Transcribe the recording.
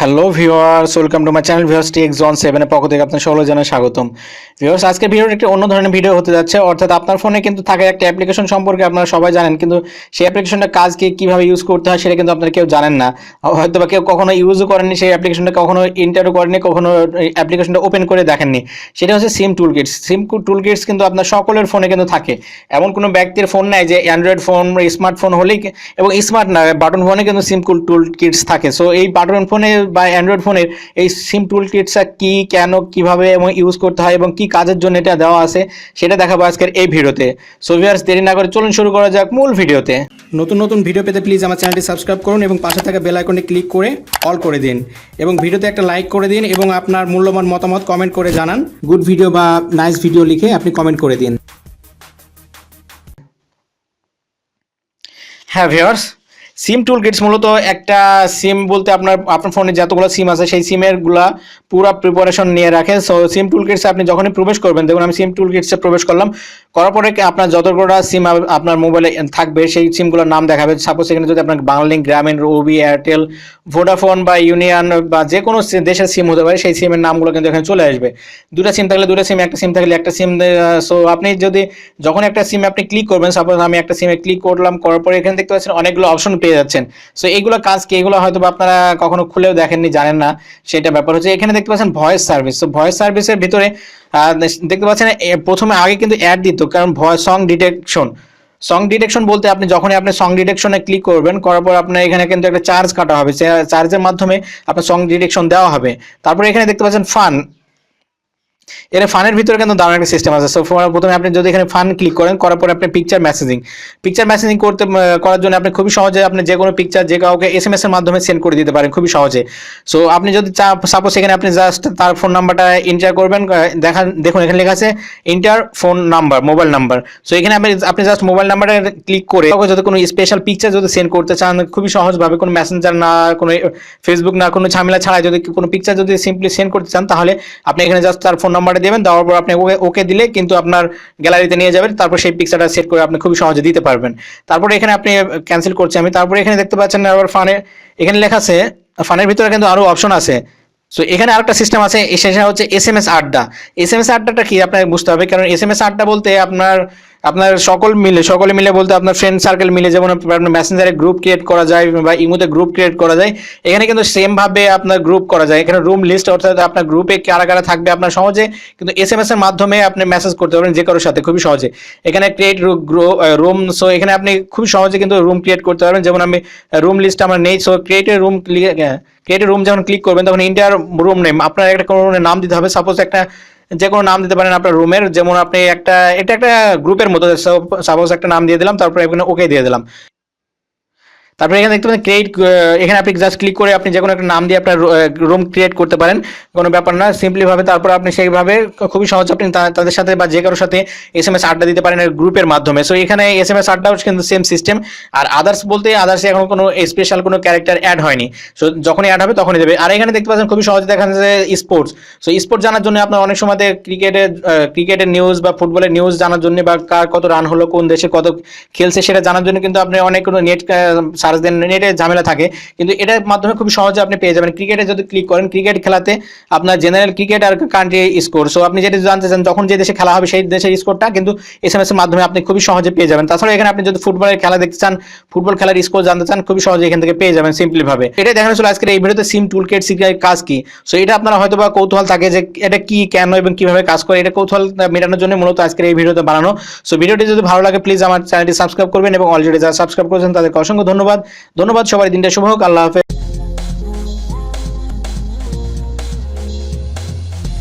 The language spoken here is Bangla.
Hello viewers welcome to my channel viewers T one সেভেনের পক্ষ থেকে আপনার সকলে জানাই স্বাগতম। ভিউয়ার্স আজকে ভিডিওটা একটি অন্য ধরনের ভিডিও হতে যাচ্ছে, অর্থাৎ আপনার ফোনে কিন্তু থাকে একটা অ্যাপ্লিকেশন সম্পর্কে আপনারা সবাই জানেন, কিন্তু সেই অ্যাপ্লিকেশনটা কাজ কি, কীভাবে ইউজ করতে হয় সেটা কিন্তু আপনারা কেউ জানেন না। হয়তো বা কেউ কখনো ইউজও করেননি, সেই অ্যাপ্লিকেশনটা কখনো ইন্টারও করেনি কখনো অ্যাপ্লিকেশনটা ওপেন করে দেখেননি। সেটা হচ্ছে সিম টুল কিটস সিম টুল কিটস কিন্তু আপনার সকলের ফোনে কিন্তু থাকে। এমন কোনো ব্যক্তির ফোন নাই যে অ্যান্ড্রয়েড ফোন স্মার্টফোন হলেই এবং স্মার্ট না বাটন ফোনে কিন্তু সিম টুল কিটস থাকে। সো এই বাটন ফোনে বা অ্যান্ড্রয়েড ফোনের এই সিম টুল কিটসটা কি কেন কীভাবে এবং ইউজ করতে হয় এবং কি কাজের জন্য এটা দেওয়া আছে সেটা দেখাবো আজকের এই ভিডিওতে। সো ভিউয়ার্স দেরি না করে চলুন শুরু করা যাক মূল ভিডিওতে। নতুন নতুন ভিডিও পেতে প্লিজ আমার চ্যানেলটি সাবস্ক্রাইব করুন এবং পাশে থাকা বেল আইকনে ক্লিক করে অল করে দিন। এবং ভিডিওতে একটা লাইক করে দিন এবং আপনার মূল্যবান মতামত কমেন্ট করে জানান। গুড ভিডিও বা নাইস ভিডিও লিখে আপনি কমেন্ট করে দিন। হ্যাঁ ভিউয়ার্স সিম টুল কিটস মূলত একটা সিম বলতে আপনার আপনার ফোনে যতগুলো সিম আছে, সেই সিমেরগুলা পুরো প্রিপারেশন নিয়ে রাখে সো সিম টুল কিটসে আপনি যখনই প্রবেশ করবেন, দেখুন আমি সিম টুল কিটসে প্রবেশ করলাম। করার পরে আপনার যতগুলো সিম আপনার মোবাইলে থাকবে, সেই সিমগুলোর নাম দেখাবে। সাপোজ এখানে যদি আপনার বাংলালিঙ্ক গ্রামীণ, রবি, এয়ারটেল, ভোডাফোন বা ইউনিয়ন বা যে কোনো দেশের সিম হতে পারে, সেই সিমের নামগুলো কিন্তু এখানে চলে আসবে। দুটা সিম থাকলে দুটা সিম একটা সিম থাকলে একটা সিম সো আপনি যদি যখন একটা সিম আপনি ক্লিক করবেন সাপোজ আমি একটা সিমে ক্লিক করলাম, করার পরে এখানে দেখতে পাচ্ছেন অনেকগুলো অপশন পেয়ে যাচ্ছেন। সো এইগুলো কাজ কি? এগুলো হয়তো আপনারা কখনো খুলেও দেখেননি, জানেন না। সেটা ব্যাপার হচ্ছে, এখানে দেখতে পাচ্ছেন ভয়েস সার্ভিস তো ভয়েস সার্ভিসের ভিতরে দেখতে পাচ্ছেন প্রথমে আগে কিন্তু অ্যাড দিত, কারণ voice song detection song detection বলতে আপনি যখনই আপনি সং ডিটেকশনে ক্লিক করবেন, করার পর আপনার এখানে কিন্তু একটা চার্জ কাটা হবে। চার্জের মাধ্যমে আপনার সং ডিটেকশন দেওয়া হবে। তারপরে এখানে দেখতে পাচ্ছেন ফান এর ফানের ভিতরে কিন্তু দারুণ একটা সিস্টেম আছে। সো প্রথমে আপনি যদি এখানে ফান ক্লিক করেন, করার পরে আপনি পিকচার মেসেজিং পিকচার মেসেজিং করতে করার জন্য আপনি খুবই সহজে আপনি যে কোনো পিকচার যে কাউকে এস এম এস এর মাধ্যমে সেন্ড করে দিতে পারেন খুবই সহজে। সো আপনি যদি সাপোজ এখানে আপনি জাস্ট তার ফোন নাম্বারটা এন্টার করবেন দেখান দেখুন এখানে লেখা আছে enter phone number mobile number so এখানে আপনি আপনি জাস্ট মোবাইল নাম্বারটা ক্লিক করে যদি কোনো স্পেশাল পিকচার যদি সেন্ড করতে চান, খুবই সহজভাবে কোনো মেসেঞ্জার না, কোনো ফেসবুক না, কোনো ঝামেলা ছাড়া যদি কোনো পিকচার যদি সিম্পলি সেন্ড করতে চান, তাহলে আপনি এখানে জাস্ট তার ফোন নাম্বারটা দেবেন, দেওয়ার পর আপনি ওকে ওকে দিলে কিন্তু আপনার গ্যালারিতে নিয়ে যাবেন, তারপর সেই পিকচারটা সেট করে আপনি খুবই সহজে দিতে পারবেন। তারপরে এখানে আপনি ক্যান্সেল করছি আমি। তারপরে এখানে দেখতে পাচ্ছেন আবার ফানে এখানে লেখা আছে ফানের ভিতরে কিন্তু আরও অপশন আছে। সো এখানে আরেকটা সিস্টেম আছে সেটা হচ্ছে এস এম এস আড্ডা। এস এম এস আড্ডাটা কি? আপনাকে বুঝতে হবে, কারণ এস এম এস আড্ডা বলতে আপনার আপনার সকল মিলে, সকলে মিলে বলতে আপনার ফ্রেন্ড সার্কেল মিলে, যেমন আপনার মেসেঞ্জারে গ্রুপ ক্রিয়েট করা যায় বা ইমোতে গ্রুপ ক্রিয়েট করা যায়, এখানে কিন্তু সেম ভাবে আপনার গ্রুপ করা যায়। এখানে রুম লিস্ট অর্থাৎ আপনার গ্রুপে কারা কারা থাকবে আপনার সহজে কিন্তু এস এম এস এর মাধ্যমে আপনি মেসেজ করতে পারবেন যে কারোর সাথে, খুবই সহজে। এখানে ক্রিয়েট রুম সো এখানে আপনি খুব সহজে কিন্তু রুম ক্রিয়েট করতে পারবেন। যেমন আমি রুম লিস্ট আমার নেই সো ক্রিয়েটের রুম ক্রিয়েটের রুম যখন ক্লিক করবেন, তখন ইন্ডিয়ার রুম নেম আপনার একটা কোনো নাম দিতে হবে। সাপোজ একটা যে কোনো নাম দিতে পারেন আপনার রুমের যেমন আপনি একটা, এটা একটা গ্রুপের মতো সাপোজ একটা নাম দিয়ে দিলাম, তারপরে ওকে দিয়ে দিলাম। তারপরে এখানে দেখতে পাচ্ছেন ক্রিয়েট এখানে আপনি জাস্ট ক্লিক করে আপনি যে কোনো একটা নাম দিয়ে আপনার রুম ক্রিয়েট করতে পারেন, কোনো ব্যাপার না সিম্পলি ভাবে তারপর আপনি সেইভাবে খুবই সহজ আপনি তাদের সাথে বা যে কারোর সাথে এস এম এস আড্ডা দিতে পারেন গ্রুপের মাধ্যমে। সো এখানে এস এম এস আড্ডাও কিন্তু সেম সিস্টেম আর আদার্স বলতে আদার্সে এখন কোনো স্পেশাল কোনো ক্যারেক্টার অ্যাড হয়নি। সো যখনই অ্যাড হবে তখনই দেবে। আর এখানে দেখতে পাচ্ছেন খুবই সহজে দেখা যাচ্ছে স্পোর্টস সো স্পোর্টস জানার জন্য আপনার অনেক সময় ক্রিকেটের ক্রিকেটের নিউজ বা ফুটবলের নিউজ জানার জন্য বা কার কত রান হলো, কোন দেশে কত খেলছে সেটা জানার জন্য কিন্তু আপনি অনেক নেট সার্চ দেন নেটে ঝামেলা থাকে। কিন্তু এটার মাধ্যমে খুব সহজে আপনি পেয়ে যাবেন। ক্রিকেটে যদি ক্লিক করেন, ক্রিকেট খেলাতে আপনার জেনারেল ক্রিকেট আর কান্ট্রি স্কোর সো আপনি যেটা জানতে চান যখন যে দেশে খেলা হবে, সেই দেশের স্কোরটা কিন্তু এস এম এর মাধ্যমে আপনি খুবই সহজে পেয়ে যাবেন। তাছাড়া এখানে আপনি যদি ফুটবলের খেলা দেখতে চান ফুটবল খেলার স্কোর জানতে চান, খুবই সহজে এখান থেকে পেয়ে যাবেন সিম্পলি ভাবে। এটাই দেখানো ছিল আজকের এই ভিডিওতে সিম টুল কিট শিখার কাজ কি। সো এটা আপনারা হয়তো বা কৌতূহল থাকে যে এটা কি, কেন এবং কীভাবে কাজ করে, এটা কৌতূহল মেটানোর জন্য মূলত আজকের এই ভিডিওতে বানানো। সো ভিডিওটি যদি ভালো লাগে প্লিজ আমার চ্যানেলটি সাবস্ক্রাইব করবেন এবং অলরেডি যারা সাবস্ক্রাইব করেছেন, তাদেরকে অসংখ্য ধন্যবাদ। ধন্যবাদ সবাই দিনটা শুভ হোক আল্লাহ হাফেজ।